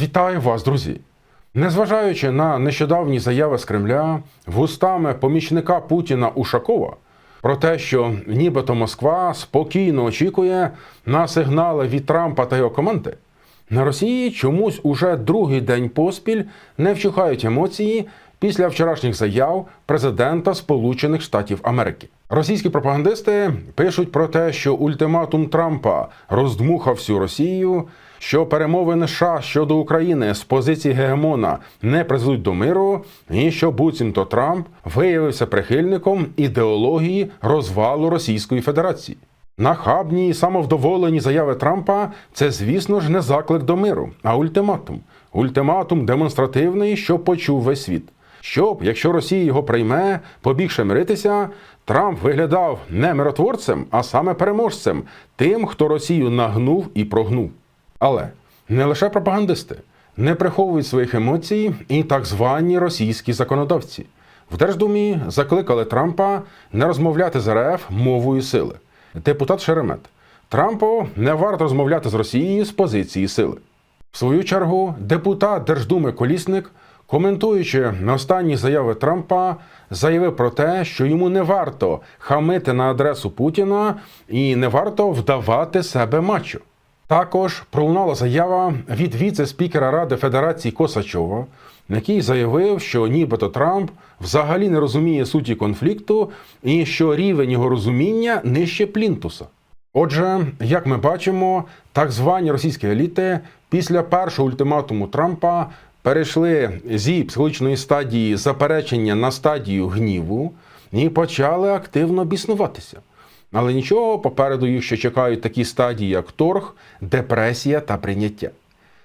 Вітаю вас, друзі! Незважаючи на нещодавні заяви з Кремля вустами помічника Путіна Ушакова про те, що нібито Москва спокійно очікує на сигнали від Трампа та його команди, на Росії чомусь уже другий день поспіль не вчухають емоції після вчорашніх заяв президента Сполучених Штатів Америки. Російські пропагандисти пишуть про те, що ультиматум Трампа роздмухав всю Росію, що перемовини США щодо України з позиції гегемона не призведуть до миру, і що буцімто Трамп виявився прихильником ідеології розвалу Російської Федерації. Нахабні і самовдоволені заяви Трампа це, звісно ж, не заклик до миру, а ультиматум. Ультиматум демонстративний, що почув весь світ. Щоб, якщо Росія його прийме, побігше миритися, Трамп виглядав не миротворцем, а саме переможцем, тим, хто Росію нагнув і прогнув. Але не лише пропагандисти не приховують своїх емоцій і так звані російські законодавці. В Держдумі закликали Трампа не розмовляти з РФ мовою сили. Депутат Шеремет. Трампу не варто розмовляти з Росією з позиції сили. В свою чергу, депутат Держдуми Колісник, коментуючи на останні заяви Трампа, заявив про те, що йому не варто хамити на адресу Путіна і не варто вдавати себе мачо. Також пролунала заява від віце-спікера Ради Федерації Косачова, який заявив, що нібито Трамп взагалі не розуміє суті конфлікту і що рівень його розуміння нижче плінтуса. Отже, як ми бачимо, так звані російські еліти після першого ультиматуму Трампа перейшли зі психологічної стадії заперечення на стадію гніву і почали активно біснуватися. Але нічого попереду їх ще чекають такі стадії, як торг, депресія та прийняття.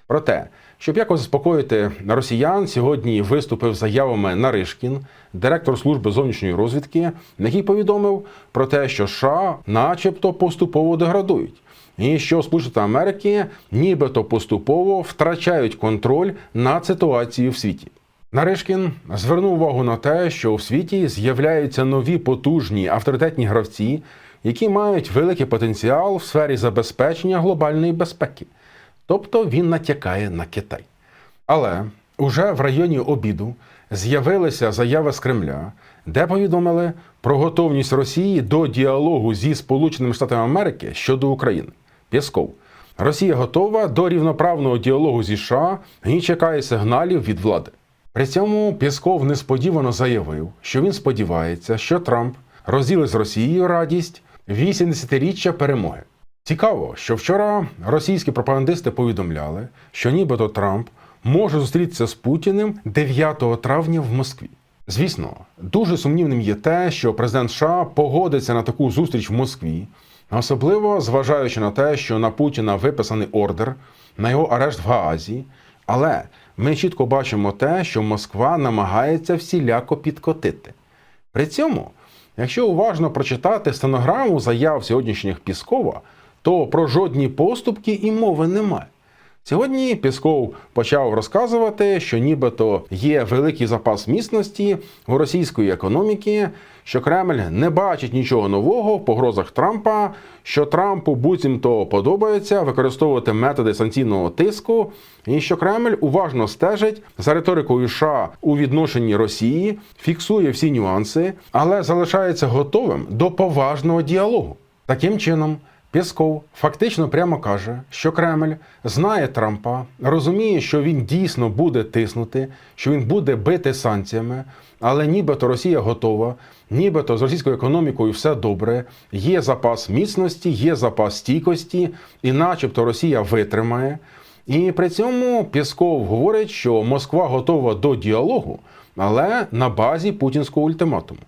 Проте, щоб якось заспокоїти росіян, сьогодні виступив заявами Наришкін, директор служби зовнішньої розвідки, який повідомив про те, що США начебто поступово деградують, і що Сполучені Америки нібито поступово втрачають контроль над ситуацією в світі. Наришкін звернув увагу на те, що в світі з'являються нові потужні авторитетні гравці, які мають великий потенціал в сфері забезпечення глобальної безпеки. Тобто він натякає на Китай. Але уже в районі обіду з'явилися заяви з Кремля, де повідомили про готовність Росії до діалогу зі Сполученими Штатами Америки щодо України. Пєсков. Росія готова до рівноправного діалогу зі США і чекає сигналів від влади. При цьому Пєсков несподівано заявив, що він сподівається, що Трамп розділить з Росією радість 80-річчя перемоги. Цікаво, що вчора російські пропагандисти повідомляли, що нібито Трамп може зустрітися з Путіним 9 травня в Москві. Звісно, дуже сумнівним є те, що президент США погодиться на таку зустріч в Москві, особливо зважаючи на те, що на Путіна виписаний ордер на його арешт в Гаазі. Але ми чітко бачимо те, що Москва намагається всіляко підкотити. При цьому, якщо уважно прочитати стенограму заяв сьогоднішніх Піскова, то про жодні поступки і мови немає. Сьогодні Пісков почав розказувати, що нібито є великий запас міцності у російської економіки, що Кремль не бачить нічого нового в погрозах Трампа, що Трампу буцімто подобається використовувати методи санкційного тиску, і що Кремль уважно стежить за риторикою США у відношенні Росії, фіксує всі нюанси, але залишається готовим до поважного діалогу. Таким чином. Пєсков фактично прямо каже, що Кремль знає Трампа, розуміє, що він дійсно буде тиснути, що він буде бити санкціями, але нібито Росія готова, нібито з російською економікою все добре, є запас міцності, є запас стійкості, і начебто Росія витримає. І при цьому Пєсков говорить, що Москва готова до діалогу, але на базі путінського ультиматуму.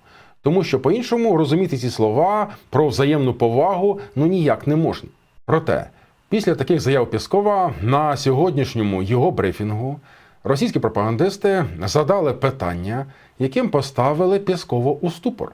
Тому що по-іншому розуміти ці слова про взаємну повагу ну ніяк не можна. Проте, після таких заяв Піскова на сьогоднішньому його брифінгу російські пропагандисти задали питання, яким поставили Пєскова у ступор.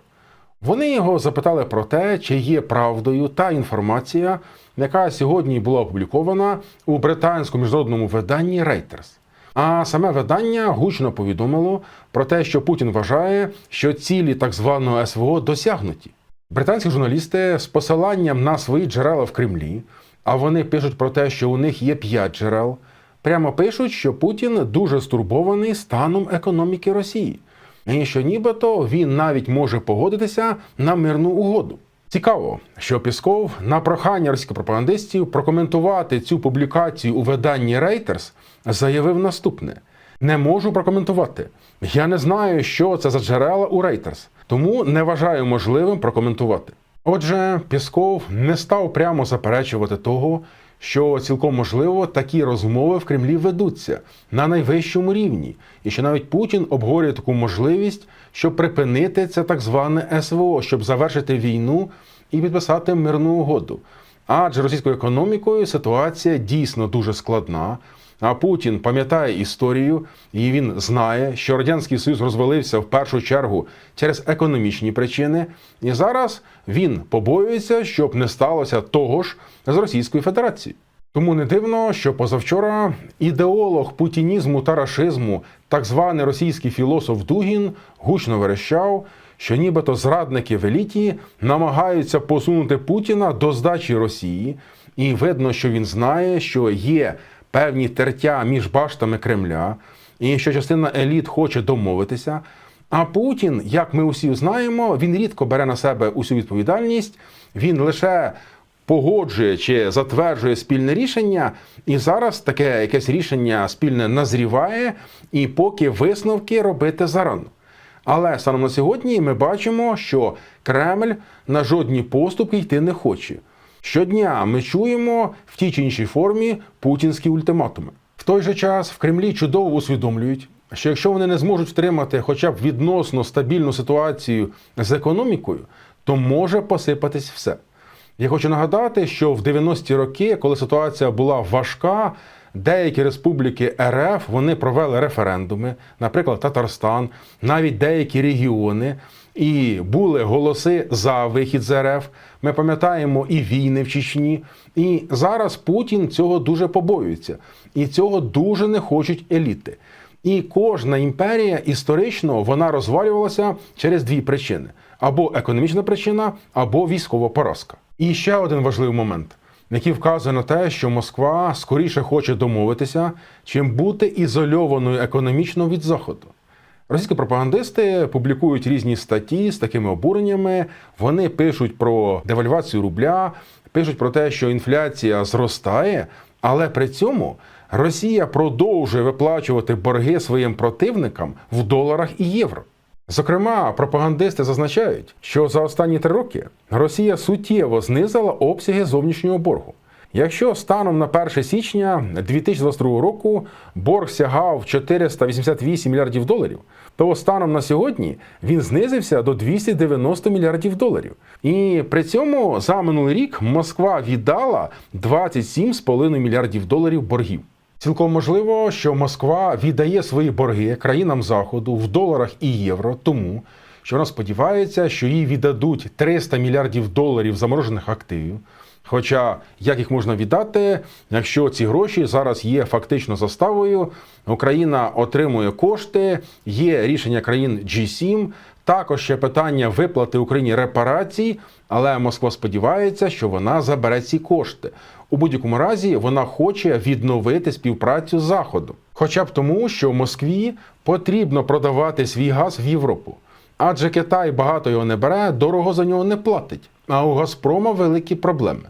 Вони його запитали про те, чи є правдою та інформація, яка сьогодні була опублікована у британському міжнародному виданні Reuters. А саме видання гучно повідомило про те, що Путін вважає, що цілі так званого СВО досягнуті. Британські журналісти з посиланням на свої джерела в Кремлі, а вони пишуть про те, що у них є п'ять джерел, прямо пишуть, що Путін дуже стурбований станом економіки Росії, і що нібито він навіть може погодитися на мирну угоду. Цікаво, що Пісков на прохання російських пропагандистів прокоментувати цю публікацію у виданні Reuters заявив наступне: не можу прокоментувати. Я не знаю, що це за джерела у Reuters, тому не вважаю можливим прокоментувати. Отже, Пісков не став прямо заперечувати того, що цілком можливо такі розмови в Кремлі ведуться на найвищому рівні, і що навіть Путін обговорює таку можливість, щоб припинити це так зване СВО, щоб завершити війну і підписати мирну угоду. Адже російською економікою ситуація дійсно дуже складна. А Путін пам'ятає історію, і він знає, що радянський союз розвалився в першу чергу через економічні причини, і зараз він побоюється, щоб не сталося того ж з Російською Федерацією. Тому не дивно, що позавчора ідеолог путінізму та рашизму, так званий російський філософ Дугін, гучно верещав, що нібито зрадники в еліті намагаються посунути Путіна до здачі Росії, і видно, що він знає, що є певні тертя між баштами Кремля, і що частина еліт хоче домовитися. А Путін, як ми усі знаємо, він рідко бере на себе усю відповідальність, він лише погоджує чи затверджує спільне рішення, і зараз таке якесь рішення спільне назріває, і поки висновки робити зарано. Але станом на сьогодні ми бачимо, що Кремль на жодні поступки йти не хоче. Щодня ми чуємо в тій чи іншій формі путінські ультиматуми. В той же час в Кремлі чудово усвідомлюють, що якщо вони не зможуть втримати хоча б відносно стабільну ситуацію з економікою, то може посипатись все. Я хочу нагадати, що в 90-ті роки, коли ситуація була важка, деякі республіки РФ вони провели референдуми, наприклад, Татарстан, навіть деякі регіони, і були голоси за вихід з РФ. Ми пам'ятаємо і війни в Чечні. І зараз Путін цього дуже побоюється, і цього дуже не хочуть еліти. І кожна імперія історично вона розвалювалася через дві причини: або економічна причина, або військова поразка. І ще один важливий момент, який вказує на те, що Москва скоріше хоче домовитися, чим бути ізольованою економічно від Заходу. Російські пропагандисти публікують різні статті з такими обуреннями. Вони пишуть про девальвацію рубля, пишуть про те, що інфляція зростає, але при цьому Росія продовжує виплачувати борги своїм противникам в доларах і євро. Зокрема, пропагандисти зазначають, що за останні три роки Росія суттєво знизила обсяги зовнішнього боргу. Якщо станом на 1 січня 2022 року борг сягав 488 мільярдів доларів, то станом на сьогодні він знизився до 290 мільярдів доларів. І при цьому за минулий рік Москва віддала 27,5 мільярдів доларів боргів. Цілком можливо, що Москва віддає свої борги країнам Заходу в доларах і євро, тому що вона сподівається, що їй віддадуть 300 мільярдів доларів заморожених активів. Хоча як їх можна віддати, якщо ці гроші зараз є фактично заставою, Україна отримує кошти, є рішення країн G7, також ще питання виплати Україні репарацій, але Москва сподівається, що вона забере ці кошти. У будь-якому разі вона хоче відновити співпрацю з Заходом, хоча б тому, що Москві потрібно продавати свій газ в Європу. Адже Китай багато його не бере, дорого за нього не платить. А у Газпрома великі проблеми.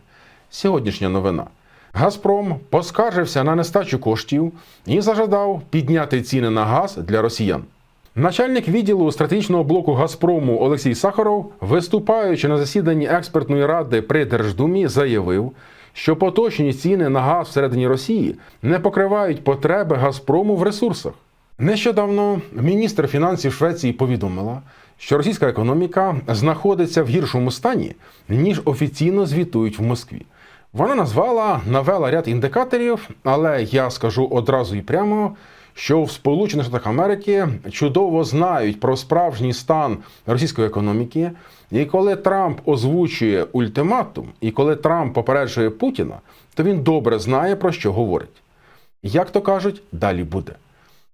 Сьогоднішня новина. Газпром поскаржився на нестачу коштів і зажадав підняти ціни на газ для росіян. Начальник відділу стратегічного блоку Газпрому Олексій Сахаров, виступаючи на засіданні експертної ради при Держдумі, заявив, що поточні ціни на газ всередині Росії не покривають потреби Газпрому в ресурсах. Нещодавно міністр фінансів Швеції повідомила, що російська економіка знаходиться в гіршому стані, ніж офіційно звітують в Москві. Вона назвала навела ряд індикаторів, але я скажу одразу і прямо, що в Сполучених Штатах Америки чудово знають про справжній стан російської економіки. І коли Трамп озвучує ультиматум, і коли Трамп попереджує Путіна, то він добре знає про що говорить. Як то кажуть, далі буде.